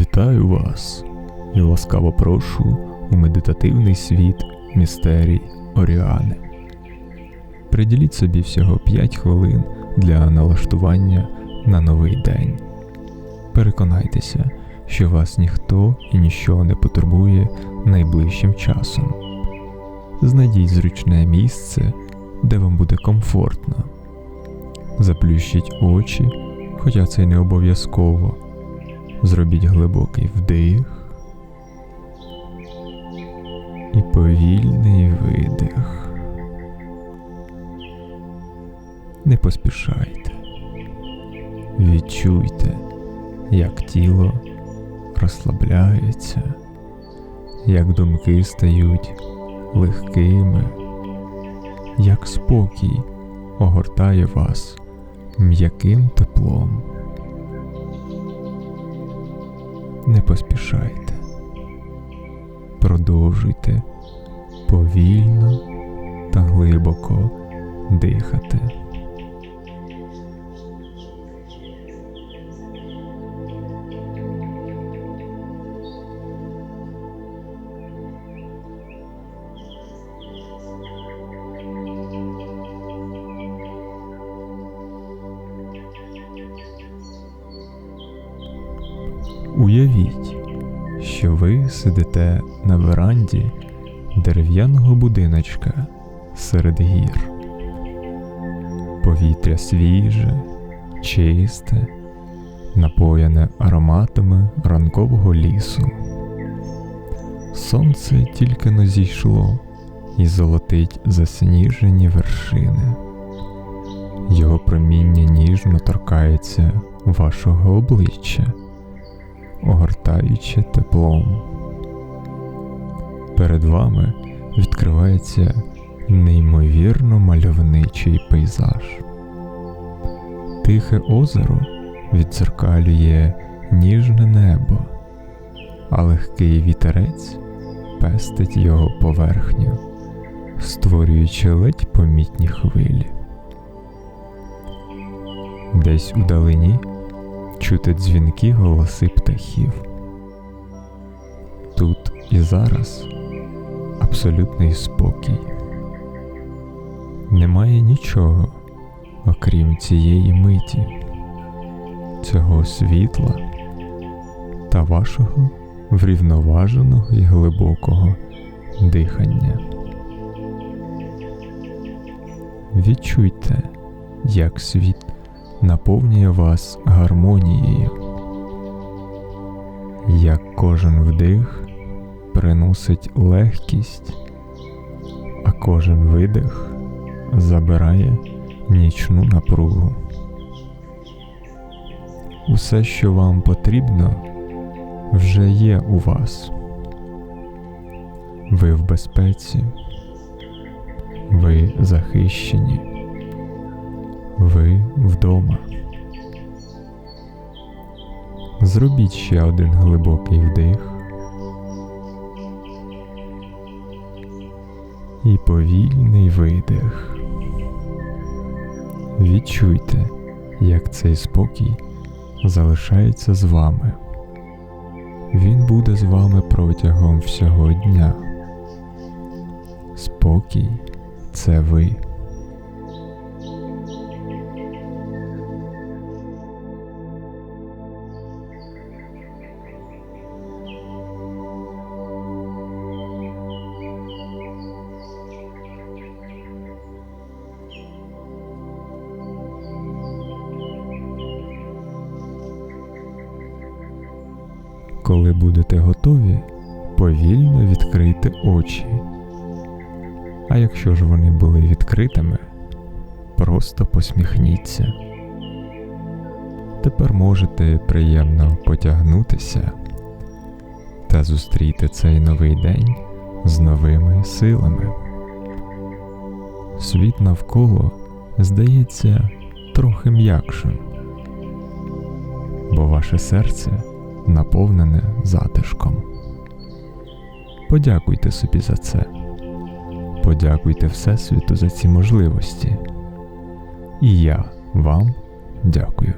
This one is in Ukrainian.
Вітаю вас і ласкаво прошу у медитативний світ містерій Оріани. Приділіть собі всього 5 хвилин для налаштування на новий день. Переконайтеся, що вас ніхто і ніщо не потурбує найближчим часом. Знайдіть зручне місце, де вам буде комфортно. Заплющіть очі, хоча це й не обов'язково. Зробіть глибокий вдих і повільний видих. Не поспішайте. Відчуйте, як тіло розслабляється, як думки стають легкими, як спокій огортає вас м'яким теплом. Не поспішайте. Продовжуйте повільно та глибоко дихати. Уявіть, що ви сидите на веранді дерев'яного будиночка серед гір. Повітря свіже, чисте, напоєне ароматами ранкового лісу. Сонце тільки но зійшло і золотить засніжені вершини. Його проміння ніжно торкається вашого обличчя огортаючи теплом. Перед вами відкривається неймовірно мальовничий пейзаж. Тихе озеро відзеркалює ніжне небо, а легкий вітерець пестить його поверхню, створюючи ледь помітні хвилі. Десь у далині чути дзвінки голоси птахів. Тут і зараз абсолютний спокій. Немає нічого, окрім цієї миті, цього світла та вашого врівноваженого і глибокого дихання. Відчуйте, як світ наповнює вас гармонією, як кожен вдих приносить легкість, а кожен видих забирає нічну напругу. Усе, що вам потрібно, вже є у вас. Ви в безпеці, ви захищені. Ви вдома. Зробіть ще один глибокий вдих і повільний видих. Відчуйте, як цей спокій залишається з вами. Він буде з вами протягом всього дня. Спокій це ви. Коли будете готові, повільно відкрийте очі. А якщо ж вони були відкритими, просто посміхніться. Тепер можете приємно потягнутися та зустріти цей новий день з новими силами. Світ навколо здається трохи м'якшим, бо ваше серце наповнене затишком. Подякуйте собі за це. Подякуйте Всесвіту за ці можливості. І я вам дякую.